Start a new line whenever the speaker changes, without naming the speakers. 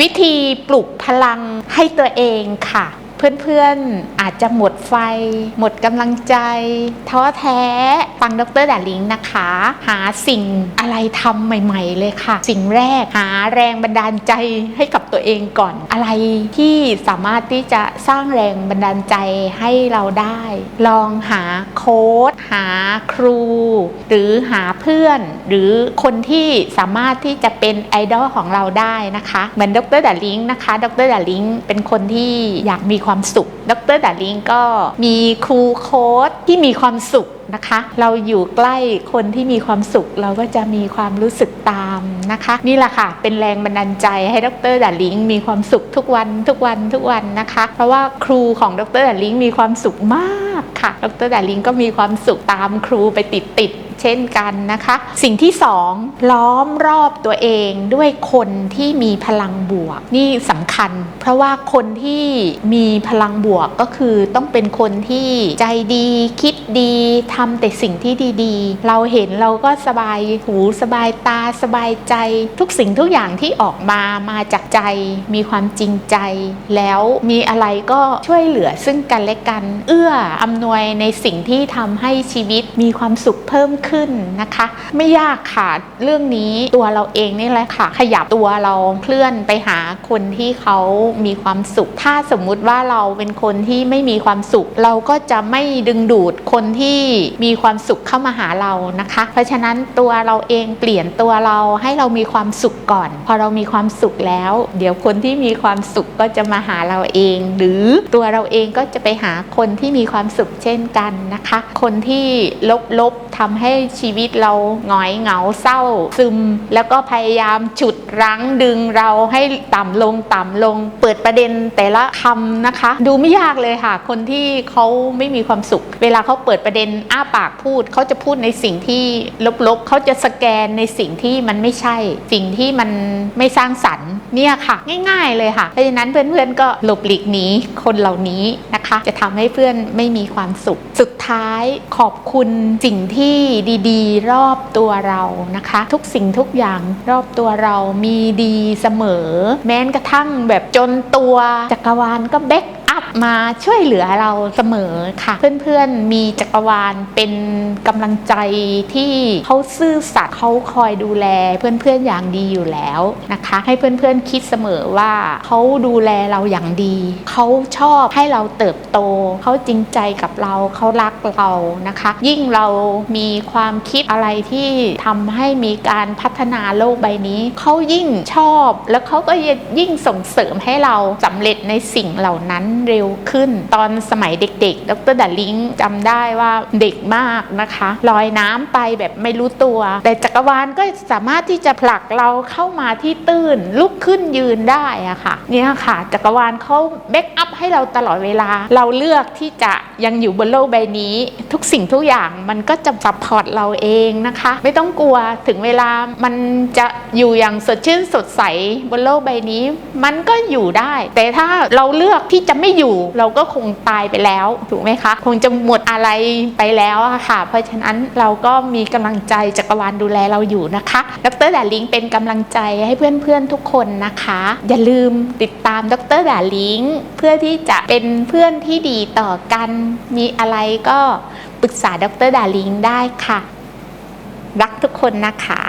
วิธีปลุกพลังให้ตัวเองค่ะ เพื่อนๆอาจจะหมดไฟ หมดกำลังใจ ท้อแท้ ฟังดรดาลิงนะคะ หาสิ่งอะไรทำใหม่ ๆ เลยค่ะ สิ่งแรกหาแรงบันดาลใจให้กับตัวเองก่อน อะไรที่สามารถที่จะสร้างแรงบันดาลใจให้เราได้ ลองหาโค้ดหาครู หรือหาเพื่อน หรือคนที่สามารถที่จะเป็นไอดอลของเราได้นะคะ เหมือนดรดาลิงนะคะ ดรดาลิงเป็นคนที่อยากมีความสุข ดรดาลิงก็มีครูโค้ดที่มีความสุขนะคะ เราอยู่ใกล้คนที่มีความสุข เราก็จะมีความรู้สึกตามนะคะ นี่แหละค่ะ เป็นแรงบันดาลใจให้ดรดาลิงมีความสุขทุกวันทุกวันทุกวันนะคะ เพราะว่าครูของดรดาลิงมีความสุขมากค่ะ ดรดาลิงก็มีความสุขตามครูไปติดติด เช่นกันนะคะ สิ่งที่สองล้อมรอบตัวเองด้วยคนที่มีพลังบวก นี่สำคัญ เพราะว่าคนที่มีพลังบวกก็คือต้องเป็นคนที่ใจดีคิดดีทำแต่สิ่งที่ดีๆ เราเห็นเราก็สบายหูสบายตาสบายใจทุกสิ่งทุกอย่างที่ออกมามาจากใจมีความจริงใจ แล้วมีอะไรก็ช่วยเหลือซึ่งกันและกัน เอื้ออำนวยในสิ่งที่ทำให้ชีวิตมีความสุขเพิ่มขึ้นนะคะ ไม่ยากค่ะเรื่องนี้ตัวเราเองนี่แหละค่ะ ขยับตัวเราเคลื่อนไปหาคนที่เขามีความสุข ถ้าสมมุติว่าเราเป็นคนที่ไม่มีความสุข เราก็จะไม่ดึงดูดคนที่มีความสุขเข้ามาหาเรานะคะ เพราะฉะนั้นตัวเราเองเปลี่ยนตัวเราให้เรามีความสุขก่อน พอเรามีความสุขแล้ว เดี๋ยวคนที่มีความสุขก็จะมาหาเราเอง หรือตัวเราเองก็จะไปหาคนที่มีความสุขเช่นกันนะคะ คนที่ลบๆทำให้ชีวิตเราหงอยเหงาเศร้าซึม แล้วก็พยายามฉุดรั้งดึงเราให้ต่ำลงต่ำลง เปิดประเด็นแต่ละคำนะคะ ดูไม่ยากเลยค่ะ คนที่เขาไม่มีความสุข เวลาเขาเปิดประเด็นอ้าปากพูดเขาจะพูดในสิ่งที่ลบๆเขาจะสแกนในสิ่งที่มันไม่ใช่ สิ่งที่มันไม่สร้างสรรค์เนี่ยค่ะ ง่าย ๆเลยค่ะเพราะฉะนั้นเพื่อนๆก็หลบหลีกหนีคนเหล่านี้นะคะ จะทำให้เพื่อนไม่มีความสุข สุดท้ายขอบคุณสิ่งที่ดีๆ รอบตัวเรานะคะ ทุกสิ่งทุกอย่างรอบตัวเรามีดีเสมอ แม้กระทั่งแบบจนตัวจักรวาลก็เบ็ก มาช่วยเหลือเราเสมอค่ะ เพื่อนๆมีจักรวาลเป็นกำลังใจที่เขาซื่อสัตย์เขาคอยดูแลเพื่อนๆอย่างดีอยู่แล้วนะคะ ให้เพื่อนๆคิดเสมอว่าเขาดูแลเราอย่างดี เขาชอบให้เราเติบโต เขาจริงใจกับเราเขารักเรานะคะ ยิ่งเรามีความคิดอะไรที่ทำให้มีการพัฒนาโลกใบนี้ เขายิ่งชอบ แล้วเขาก็ยิ่งส่งเสริมให้เราสำเร็จในสิ่งเหล่านั้นเร็วขึ้น ตอนสมัยเด็กๆ ดรดัลลิงจำได้ว่าเด็กมากนะคะลอยน้ำไปแบบไม่รู้ตัว แต่จักรวาลก็สามารถที่จะผลักเราเข้ามาที่ตื้นลุกขึ้นยืนได้อะค่ะเนี่ยค่ะ จักรวาลเขาแบ็กอัพให้เราตลอดเวลา เราเลือกที่จะยังอยู่บนโลกใบนี้ ทุกสิ่งทุกอย่างมันก็จะซัพพอร์ตเราเองนะคะ ไม่ต้องกลัวถึงเวลามันจะอยู่อย่างสดชื่นสดใสบนโลกใบนี้ มันก็อยู่ได้ แต่ถ้าเราเลือกที่จะไม่อยู่เราก็คงตายไปแล้วถูกไหมคะ คงจะหมดอะไรไปแล้วอะค่ะ เพราะฉะนั้นเราก็มีกำลังใจจักรวาลดูแลเราอยู่นะคะ ดรดาลิงเป็นกำลังใจให้เพื่อนๆทุกคนนะคะ อย่าลืมติดตามดรดาลิงเพื่อที่จะเป็นเพื่อนที่ดีต่อกัน มีอะไรก็ปรึกษาดรดาลิงได้ค่ะ รักทุกคนนะคะ